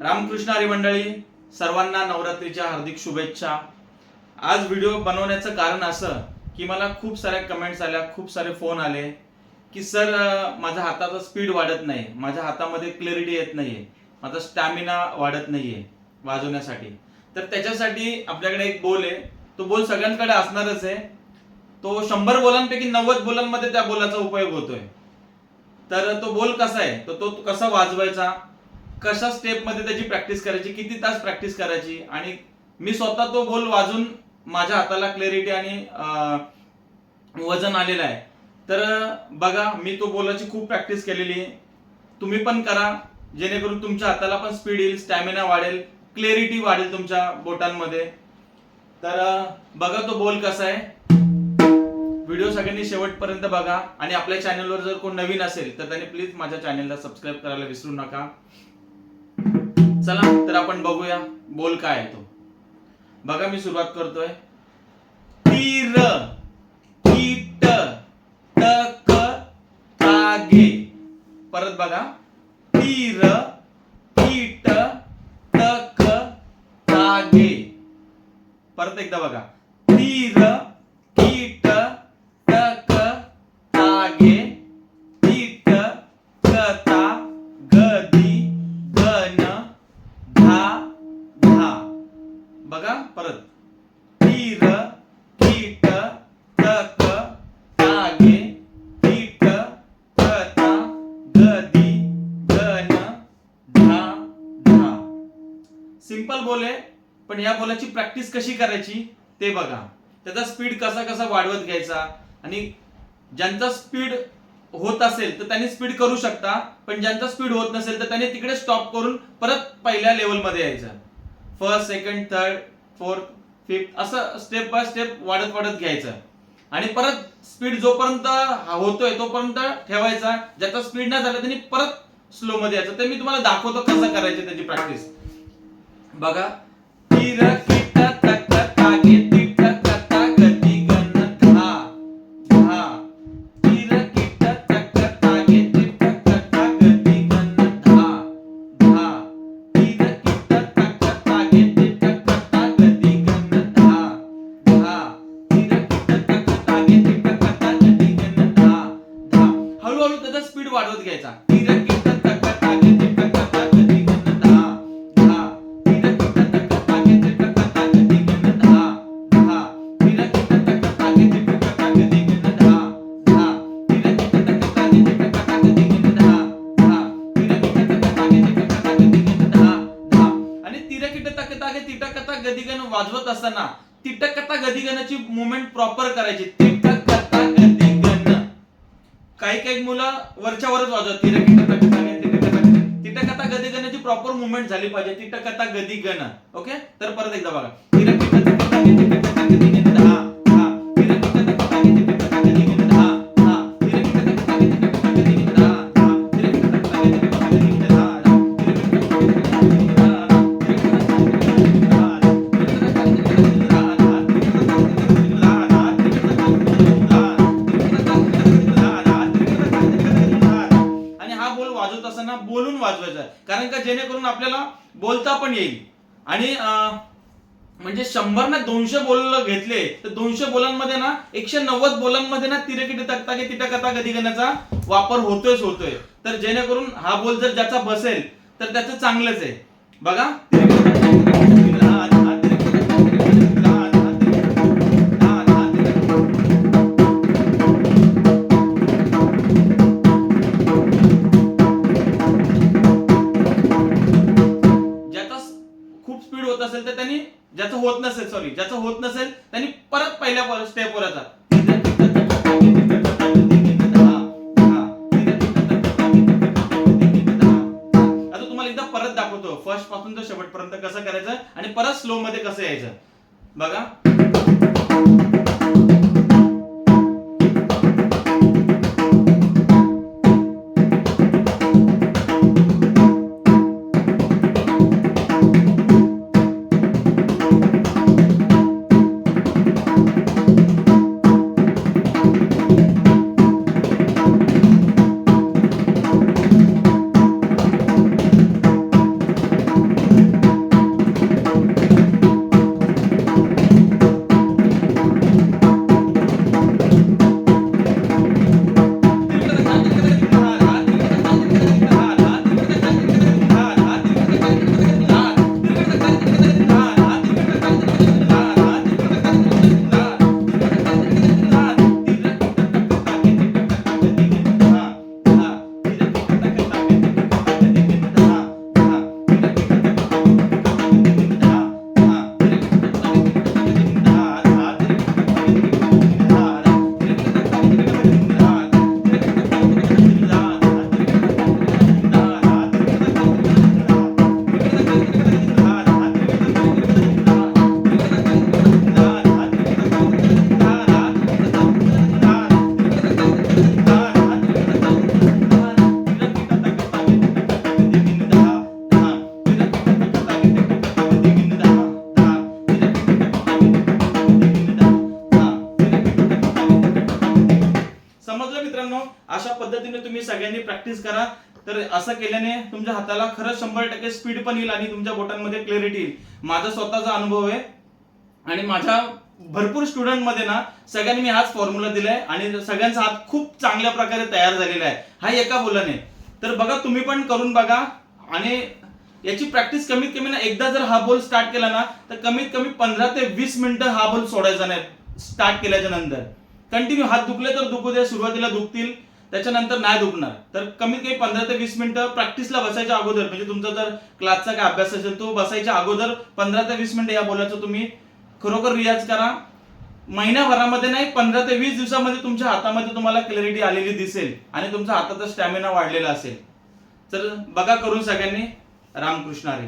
रामकृष्णारी मंडळी सर्वांना नवरात्रीच्या हार्दिक शुभेच्छा. आज व्हिडिओ बनवण्याचं कारण असं की मला खूप साऱ्या कमेंट्स आल्या खूप सारे फोन आले की सर माझ्या हाताचा स्पीड वाढत नाही माझ्या हातामध्ये क्लॅरिटी येत नाहीये. माझा स्टॅमिना वाढत नाहीये वाजवण्यासाठी. तर त्याच्यासाठी आपल्याकडे एक बोल आहे. तो बोल सगळ्यांकडे असणारच आहे. तो शंभर बोलांपैकी नव्वद बोलांमध्ये त्या बोलाचा उपयोग होतोय. तर तो बोल कसा आहे? तर तो कसा वाजवायचा? कशा स्टेपमध्ये त्याची प्रॅक्टिस करायची किती तास प्रॅक्टिस करायची आणि मी स्वतः तो बोल वाजून माझ्या हाताला क्लॅरिटी आणि वजन आलेलं आहे. तर बघा मी तो बोलाची खूप प्रॅक्टिस केलेली. आहे तुम्ही पण करा जेणेकरून तुमच्या हाताला पण स्पीड येईल स्टॅमिना वाढेल क्लॅरिटी वाढेल तुमच्या बोटांमध्ये. तर बघा तो बोल कसा आहे. व्हिडिओ सगळ्यांनी शेवटपर्यंत बघा आणि आपल्या चॅनलवर जर कोण नवीन असेल तर त्याने प्लीज माझ्या चॅनलला सबस्क्राईब करायला विसरू नका. चला तर आपण बघूया बोल काय येतो तो. बघा मी सुरुवात करतोय. तीर कीट टक तागे परत बघा. तीर कीट टक तागे परत एकदा बघा. तीर कीट टक तागे बघा परत. तीर कीट तक तागे कीट तता गदी गण धा धा. सिंपल बोल आहे पण या बोलाची प्रॅक्टिस कशी करायची ते बघा. त्याचा स्पीड कसा कसा वाढवत घ्यायचा आणि ज्यांचा स्पीड होत असेल तर त्यांनी स्पीड करू शकता पण ज्यांचा स्पीड होत नसेल तर त्यांनी तिकडे स्टॉप करून परत पहिल्या लेवलमध्ये यायचं. First second third fourth fifth असं स्टेप बाय स्टेप वाढत वाढत घ्यायचं. आणि परत स्पीड जोपर्यंत होतोय तोपर्यंत ठेवायचा. ज्याचा स्पीड नाही झाला त्यांनी परत स्लो मध्ये यायचं. ते मी तुम्हाला दाखवतो कसं करायचं त्याची प्रॅक्टिस बघा. वाजवत असताना तिटकता गदिगणाची मुवमेंट प्रॉपर करायची. तिटकता गदिगण. काही काही मुलं वरच्या वरच वाजवत तिटकता गदिगणाची प्रॉपर मुवमेंट झाली पाहिजे. तिटकता गदिगण. ओके तर परत एकदा बघा. तिटकता गदिगण. बोलून वाजवायचा कारण का जेणेकरून आपल्याला बोलता पण येईल. आणि म्हणजे शंभर ना दोनशे बोल घेतले तर दोनशे बोलांमध्ये ना एकशे नव्वद बोलांमध्ये ना तिरकिटी तक्तागे तिटा कथा कधी करण्याचा वापर होतोयच होतोय. तर जेणेकरून हा बोल जर ज्याचा बसेल तर त्याचं चांगलंच आहे. बघा. द्यायचं बघा. समजलं मित्रांनो? अशा पद्धतीने तुम्ही सगळ्यांनी प्रॅक्टिस करा. तर असं केल्याने तुमच्या हाताला खरंच शंभर टक्के स्पीड पण येईल आणि तुमच्या बोटांमध्ये क्लिअरिटी येईल. माझा स्वतःचा अनुभव आहे. आणि माझ्या भरपूर स्टुडंटमध्ये ना सगळ्यांनी मी हाच फॉर्म्युला दिलाय आणि सगळ्यांचा हात खूप चांगल्या प्रकारे तयार झालेला आहे. हा एका बोलाने. तर बघा तुम्ही पण करून बघा. आणि याची प्रॅक्टिस कमीत कमी ना एकदा जर हा बोल स्टार्ट केला ना तर कमीत कमी पंधरा ते वीस मिनिटं हा बोल सोडायचा नाही. स्टार्ट केल्याच्यानंतर. कंटिन्यू हात दुखले तर दुखू दे सुरुवातीला दुखतील त्याच्यानंतर नाही दुखणार. तर कमीत कमी पंधरा ते वीस मिनिटं प्रॅक्टिसला बसायच्या अगोदर म्हणजे तुमचा जर क्लासचा काय अभ्यास असेल तो बसायच्या अगोदर पंधरा ते वीस मिनिटं या बोलायचं तुम्ही खरोखर रियाज करा. महिन्याभरामध्ये नाही पंधरा ते वीस दिवसामध्ये तुमच्या हातामध्ये तुम्हाला क्लॅरिटी आलेली दिसेल आणि तुमचा हाताचा स्टॅमिना वाढलेला असेल. तर बघा करून सगळ्यांनी रामकृष्ण हरी.